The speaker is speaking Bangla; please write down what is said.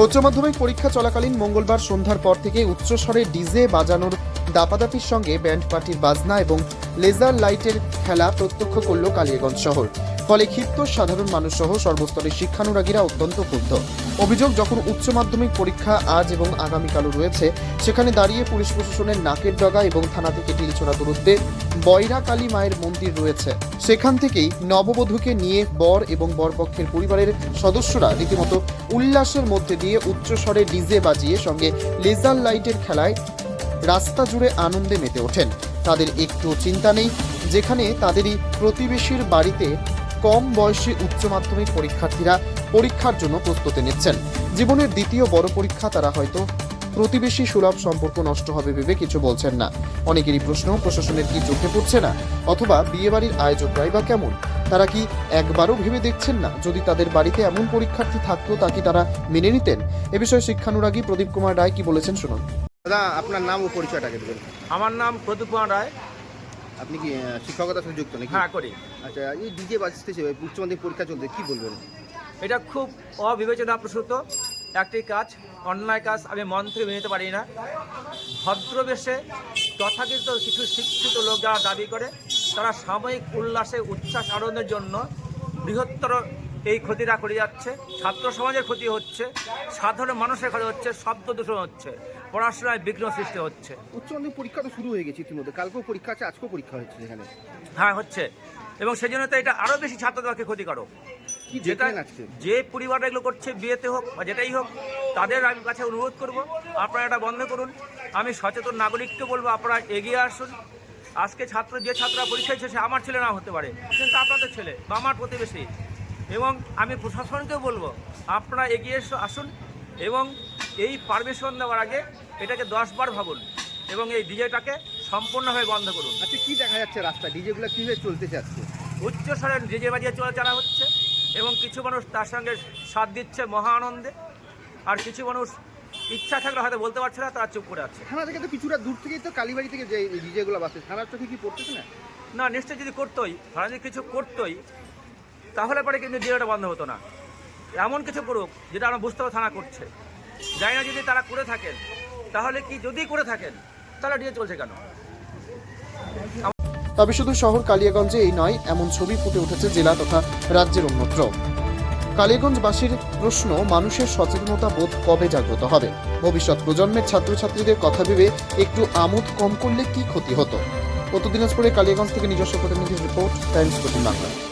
উচ্চ মাধ্যমিক পরীক্ষা চলাকালীন মঙ্গলবার সন্ধ্যার পর থেকে উচ্চস্বরে ডিজে বাজানোর দাপাদাপির সঙ্গে ব্যান্ড পার্টির বাজনা এবং লেজার লাইটের খেলা প্রত্যক্ষ করল কালিয়াগঞ্জ শহর। ফলে ক্ষিপ্ত সাধারণ মানুষ সহ সর্বস্তরের শিক্ষানুরাগীরা অত্যন্ত ক্ষুব্ধ। অভিযোগ, যখন উচ্চ মাধ্যমিক পরীক্ষা আজ এবং আগামীকালও রয়েছে, সেখানে দাঁড়িয়ে পুলিশ প্রশাসনের নাকের ডগা এবং থানা থেকে টিলছোড়া দূরত্বে বয়রা কালী মায়ের মন্দির রয়েছে। সেখান থেকেই নববধূকে নিয়ে বর এবং বরপক্ষের পরিবারের সদস্যরা রীতিমতো উল্লাসের মধ্যে দিয়ে উচ্চস্বরে ডিজে বাজিয়ে সঙ্গে লেজার লাইটের খেলায় রাস্তা জুড়ে আনন্দে মেতে ওঠেন। তাদের একটু চিন্তা নেই, যেখানে তাদেরই প্রতিবেশীর বাড়িতে কম বয়সী উচ্চ মাধ্যমিক পরীক্ষার্থীরা পরীক্ষার জন্য প্রস্তুতি নিচ্ছেন। জীবনের দ্বিতীয় বড় পরীক্ষা তারা হয়তো প্রতিবেশী সুলভ সম্পর্ক নষ্ট হবে ভেবে কিছু বলছেন না। অনেকেরই প্রশ্ন প্রশাসনের কি চোখে পড়ছে না? অথবা বিয়েবাড়ির আয়োজকরাই বা কেমন? তারা কি একবারও ভেবে দেখছেন না? যদি তাদের বাড়িতে এমন পরীক্ষার্থী থাকতো তা কি তারা মেনে নিতেন? এ বিষয়ে শিক্ষানুরাগী প্রদীপ কুমার রায় কি বলেছেন শুনুন। দাদা আপনার নাম ও পরিচয়টাকে দেবেন আমার নাম প্রদীপ কুমার রায়। আপনি কি শিক্ষকতার সাথে যুক্ত নাকি? হ্যাঁ করি। আচ্ছা এই ডিজে বাজতেছে উচ্চ মাধ্যমিক পরীক্ষা চলছে কি বলবেন? এটা খুব অবিবেচনা প্রসূত একটি কাজ অন্যায় কাজ আমি মন থেকে মেনে নিতে পারি না। ভদ্রবেশে তথাকৃত কিছু শিক্ষিত লোক যারা দাবি করে তারা সাময়িক উল্লাসে উচ্ছ্বাস আনন্দের জন্য বৃহত্তর এই ক্ষতিটা করে যাচ্ছে ছাত্র সমাজের ক্ষতি হচ্ছে সাধারণ মানুষের ক্ষতি হচ্ছে শব্দ দূষণ হচ্ছে পড়াশোনায় বিঘ্ন সৃষ্টি হচ্ছে। উচ্চ মাধ্যমিক পরীক্ষা তো শুরু হয়ে গেছে ইতিমধ্যে কালকেও পরীক্ষা আছে আজকেও পরীক্ষা হচ্ছে এখানে। হ্যাঁ হচ্ছে। এবং সেই জন্য তো এটা আরও বেশি ছাত্রদেরকে ক্ষতিকারক। যেটা যে পরিবারটা এগুলো করছে বিয়েতে হোক বা যেটাই হোক তাদের আমি কাছে অনুরোধ করব আপনারা এটা বন্ধ করুন। আমি সচেতন নাগরিককে বলব আপনারা এগিয়ে আসুন। আজকে ছাত্র যে ছাত্ররা পরীক্ষা দিচ্ছে সে আমার ছেলে না হতে পারে কিন্তু আপনাদের ছেলে বা আমার প্রতিবেশী। এবং আমি প্রশাসনকেও বলব আপনারা এগিয়ে এসে আসুন এবং এই পারমিশন দেওয়ার আগে এটাকে দশবার ভাবুন এবং এই ডিজেটাকে সম্পূর্ণভাবে বন্ধ করুন। আচ্ছা কি দেখা যাচ্ছে রাস্তা ডিজেগুলো কীভাবে চলতে আজকে উচ্চ স্বরে ডিজে বাজিয়ে চলে চালা হচ্ছে এবং কিছু মানুষ তার সঙ্গে সাথ দিচ্ছে মহা আনন্দে আর কিছু মানুষ ইচ্ছা থাকলে হয়তো বলতে পারছে না তারা চুপ করে আছে। থানা থেকে তো কিছুটা দূর থেকেই তো কালীবাড়ি থেকে যে ডিজেগুলো বাজছে থানার চোখে কি পড়তেছে না? না নিশ্চয় যদি করতোই তারা যদি কিছু করতোই তাহলে পরে কিন্তু ডিজেটা বন্ধ হতো না। এমন কিছু করুক, যেটা আমরা বুঝতে থানা করছে। জানি না যদি তারা করে থাকেন, তাহলে কি যদি করে থাকেন, তাহলে ডিজে চলছে কেন? তবে শুধু শহর কালিয়াগঞ্জে এই নয়, এমন ছবি ফুটে উঠেছে জেলা তথা রাজ্যের অন্যত্র। কালিয়াগঞ্জবাসীর প্রশ্ন, মানুষের সচেতনতা বোধ কবে জাগ্রত হবে? ভবিষ্যৎ প্রজন্মের ছাত্রছাত্রীদের কথা ভেবে একটু আমোদ কম করলে কি ক্ষতি হতো? উত্তর দিনাজপুরে কালিয়াগঞ্জ থেকে নিজস্ব প্রতিনিধির রিপোর্ট, টাইমস প্রতিদিন বাংলা।